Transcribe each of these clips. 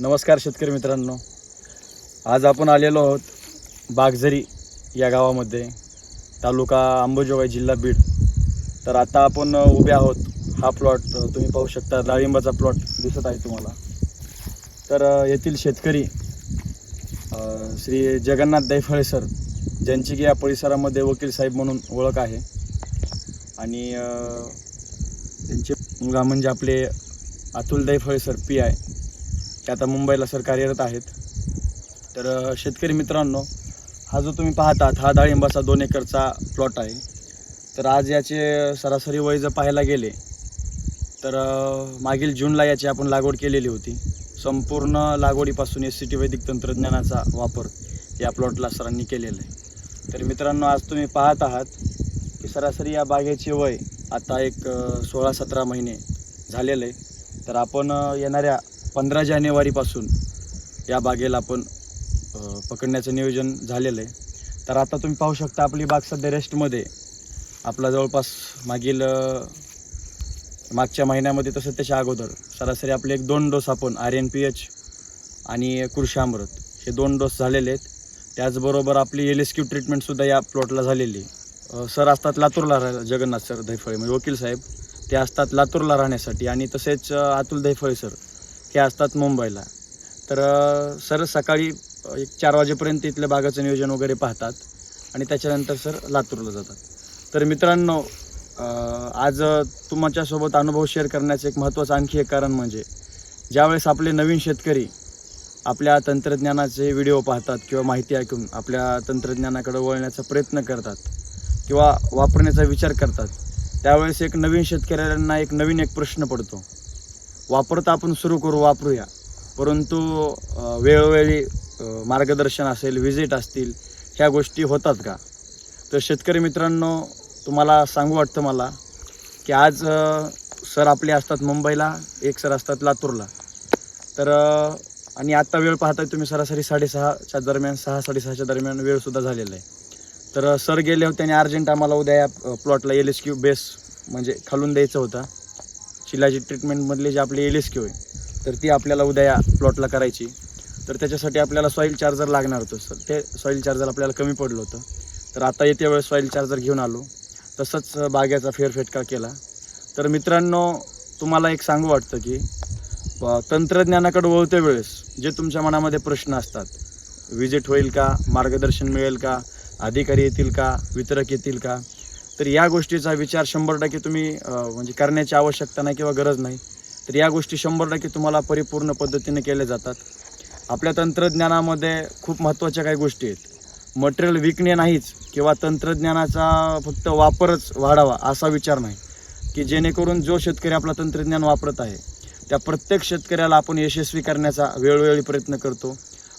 नमस्कार शेतकरी मित्रांनो. आज आपण आलेलो आहोत बागझरी या गावामध्ये तालुका अंबोजोगाई जिल्हा बीड. तर आता आपण उभे आहोत. हा प्लॉट तुम्ही पाहू शकता डाळिंबाचा प्लॉट दिसत आहे तुम्हाला. तर येथील शेतकरी श्री जगन्नाथ दैफळे सर ज्यांची की या परिसरामध्ये वकील साहेब म्हणून ओळख आहे. आणि त्यांचे मुलगा म्हणजे आपले Atul Daiphale sir P I. ते आता मुंबईला सर कार्यरत आहेत. तर शेतकरी मित्रांनो हा जो तुम्ही पाहत आहात हा डाळिंबाचा दोन एकरचा प्लॉट आहे. तर आज याचे सरासरी वय जर पाहायला गेले तर मागील जूनला याची आपण लागवड केलेली होती. संपूर्ण लागवडीपासून एस सी टी वैदिक तंत्रज्ञानाचा वापर या प्लॉटला सरांनी केलेला आहे. तर मित्रांनो आज तुम्ही पाहत आहात की सरासरी या बागेचे वय आता एक सोळा सतरा महिने झालेलं आहे. तर आपण येणाऱ्या पंधरा जानेवारीपासून या बागेला आपण पकडण्याचं नियोजन झालेलं आहे. तर आता तुम्ही पाहू शकता आपली बाग सध्या रेस्टमध्ये आपला जवळपास मागील मागच्या महिन्यामध्ये तसं त्याच्या अगोदर सरासरी आपले एक दोन डोस आपण आर एन पी एच आणि कृषामृत हे दोन डोस झालेले आहेत. त्याचबरोबर आपली एल एस क्यू ट्रीटमेंटसुद्धा या प्लॉटला झालेली सर असतात लातूरला राह जगन्नाथ सर दैफळे म्हणजे वकील साहेब ते असतात लातूरला राहण्यासाठी आणि तसेच अतुल दैफळे सर हे असतात मुंबईला. तर सर सकाळी एक चार वाजेपर्यंत इथल्या भागाचं नियोजन वगैरे पाहतात आणि त्याच्यानंतर सर लातूरला जातात. तर मित्रांनो आज तुमच्यासोबत अनुभव शेअर करण्याचं एक महत्त्वाचं आणखी एक कारण म्हणजे ज्यावेळेस आपले नवीन शेतकरी आपल्या तंत्रज्ञानाचे व्हिडिओ पाहतात किंवा माहिती ऐकून आपल्या तंत्रज्ञानाकडे वळण्याचा प्रयत्न करतात किंवा वापरण्याचा विचार करतात त्यावेळेस एक नवीन शेतकऱ्यांना एक नवीन एक प्रश्न पडतो. वापरता आपण सुरू करू वापरूया. परंतु वेळोवेळी मार्गदर्शन असेल विजिट असतील ह्या गोष्टी होतात का? तर शेतकरी मित्रांनो तुम्हाला सांगू वाटतं मला की आज सर आपले असतात मुंबईला एक सर असतात लातूरला. तर आणि आत्ता वेळ पाहताय तुम्ही सरासरी साडेसहाच्या दरम्यान सहा साडेसहाच्या दरम्यान वेळसुद्धा झालेला आहे. तर सर गेले होते आणि अर्जंट आम्हाला उद्या या प्लॉटला एल एस क्यू बेस म्हणजे खालून द्यायचं होता. शिलाजी ट्रीटमेंटमधले जे आपले एल एस क्यू आहे तर ती आपल्याला उद्या या प्लॉटला करायची. तर त्याच्यासाठी आपल्याला सॉईल चार्जर लागणार होतं सर. ते सॉईल चार्जर आपल्याला कमी पडलं होतं. तर आता येत्या वेळेस सॉईल चार्जर घेऊन आलो. तसंच बागेचा फेरफेटका केला. तर मित्रांनो तुम्हाला एक सांगू वाटतं की तंत्रज्ञानाकडे वळते वेळेस जे तुमच्या मनामध्ये प्रश्न असतात विजिट होईल का? मार्गदर्शन मिळेल का? अधिकारी येतील का? वितरक येतील का? तर या गोष्टीचा विचार शंभर टक्के तुम्ही म्हणजे करण्याची आवश्यकता नाही किंवा गरज नाही. तर या गोष्टी शंभर टक्के तुम्हाला परिपूर्ण पद्धतीने केल्या जातात. आपल्या तंत्रज्ञानामध्ये खूप महत्त्वाच्या काही गोष्टी आहेत. मटेरियल विकणे नाहीच किंवा तंत्रज्ञानाचा फक्त वापरच वाढावा असा विचार नाही. की जेणेकरून जो शेतकरी आपलं तंत्रज्ञान वापरत आहे त्या प्रत्येक शेतकऱ्याला आपण यशस्वी करण्याचा वेळोवेळी प्रयत्न करतो.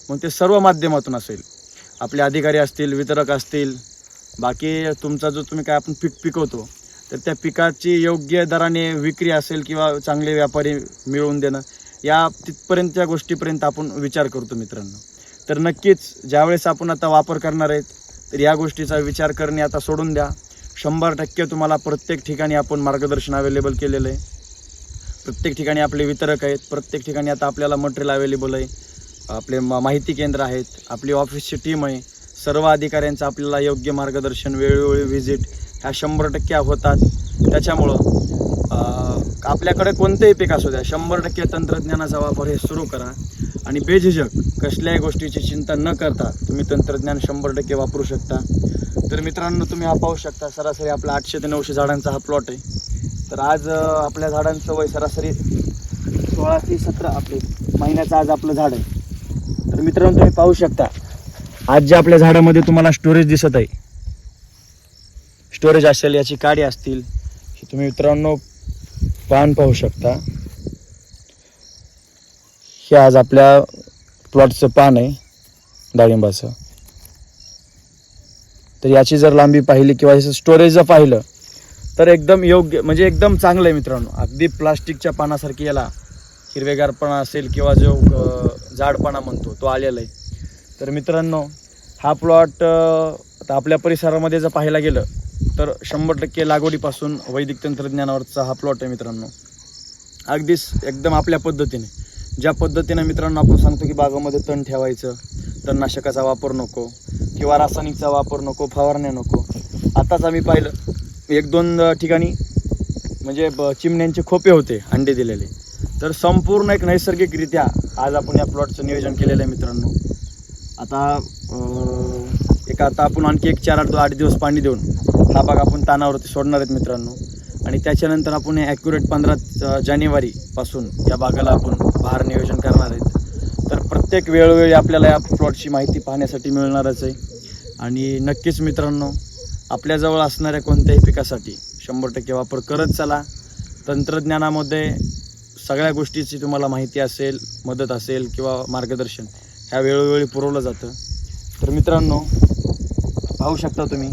मग ते सर्व माध्यमातून असेल. आपले अधिकारी असतील वितरक असतील बाकी तुमचा जो तुम्ही काय आपण पीक पिकवतो तर त्या पिकाची योग्य दराने विक्री असेल किंवा चांगले व्यापारी मिळवून देणं या तिथपर्यंतच्या गोष्टीपर्यंत आपण विचार करतो मित्रांनो. तर नक्कीच ज्यावेळेस आपण आता वापर करणार आहेत तर या गोष्टीचा विचार करणे आता सोडून द्या. शंभर टक्के तुम्हाला प्रत्येक ठिकाणी आपण मार्गदर्शन अवेलेबल केलेलं आहे. प्रत्येक ठिकाणी आपले वितरक आहेत प्रत्येक ठिकाणी आता आपल्याला मटेरियल अवेलेबल आहे. आपले म- माहिती केंद्र आहेत आपली ऑफिसची टीम आहे. सर्व अधिकाऱ्यांचं आपल्याला योग्य मार्गदर्शन वेळोवेळी व्हिजिट ह्या शंभर टक्के होतात. त्याच्यामुळं आपल्याकडे कोणतेही पीक असू द्या शंभर टक्के तंत्रज्ञानाचा वापर हे सुरू करा. आणि बेझिजक कसल्याही गोष्टीची चिंता न करता तुम्ही तंत्रज्ञान शंभर टक्के वापरू शकता. तर मित्रांनो तुम्ही हा पाहू शकता सरासरी आपला आठशे ते नऊशे झाडांचा हा प्लॉट आहे. तर आज आपल्या झाडांचं वय सरासरी सोळा ते सतरा आपले महिन्याचं आज आपलं झाड आहे. तर मित्रांनो तुम्ही पाहू शकता आज जे आपल्या झाडामध्ये तुम्हाला स्टोरेज दिसत आहे स्टोरेज असेल याची काडी असतील हे तुम्ही मित्रांनो पान पाहू शकता. हे आज आपल्या प्लॉटचं पान आहे डाळिंबाचं. तर याची जर लांबी पाहिली किंवा याचं स्टोरेज जर पाहिलं तर एकदम योग्य म्हणजे एकदम चांगलं आहे मित्रांनो. अगदी प्लास्टिकच्या पानासारखी याला हिरवेगारपणा असेल किंवा जो जाडपणा म्हणतो तो आलेला आहे. तर मित्रांनो हा प्लॉट आता आपल्या परिसरामध्ये जर पाहायला गेलं तर शंभर टक्के लागवडीपासून वैदिक तंत्रज्ञानावरचा हा प्लॉट आहे मित्रांनो. अगदीच एकदम आपल्या पद्धतीने. ज्या पद्धतीनं मित्रांनो आपण सांगतो की बागामध्ये तण ठेवायचं तणनाशकाचा वापर नको किंवा रासायनिकचा वापर नको फवारण्या नको. आताच आम्ही पाहिलं एक दोन ठिकाणी म्हणजे ब चिमण्यांचे खोपे होते अंडे दिलेले. तर संपूर्ण एक नैसर्गिकरित्या आज आपण या प्लॉटचं नियोजन केलेलं आहे मित्रांनो. आता एक आता आपण आणखी एक चार आठ आठ दिवस पाणी देऊन हा भाग आपण तानावरती सोडणार आहेत मित्रांनो. आणि त्याच्यानंतर आपण ॲक्युरेट पंधरा जानेवारीपासून या भागाला आपण भार नियोजन करणार आहेत. तर प्रत्येक वेळोवेळी आपल्याला या प्लॉटची माहिती पाहण्यासाठी मिळणारच आहे. आणि नक्कीच मित्रांनो आपल्याजवळ असणाऱ्या कोणत्याही पिकासाठी शंभर टक्के वापर करत चला. तंत्रज्ञानामध्ये सगळ्या गोष्टीची तुम्हाला माहिती असेल मदत असेल किंवा मार्गदर्शन ह्या वेळोवेळी पुरवलं जातं. तर मित्रांनो पाहू शकता तुम्ही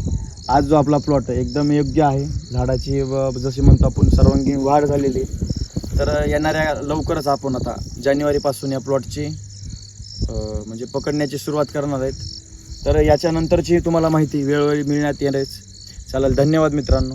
आज जो आपला प्लॉट आहे एकदम योग्य आहे. झाडाची व जशी म्हणतो आपण सर्वांगीण वाढ झालेली तर येणाऱ्या लवकरच आपण आता जानेवारीपासून या प्लॉटची म्हणजे पकडण्याची सुरुवात करणार आहेत. तर याच्यानंतरची तुम्हाला माहिती वेळोवेळी मिळण्यात येणारच चालेल धन्यवाद मित्रांनो.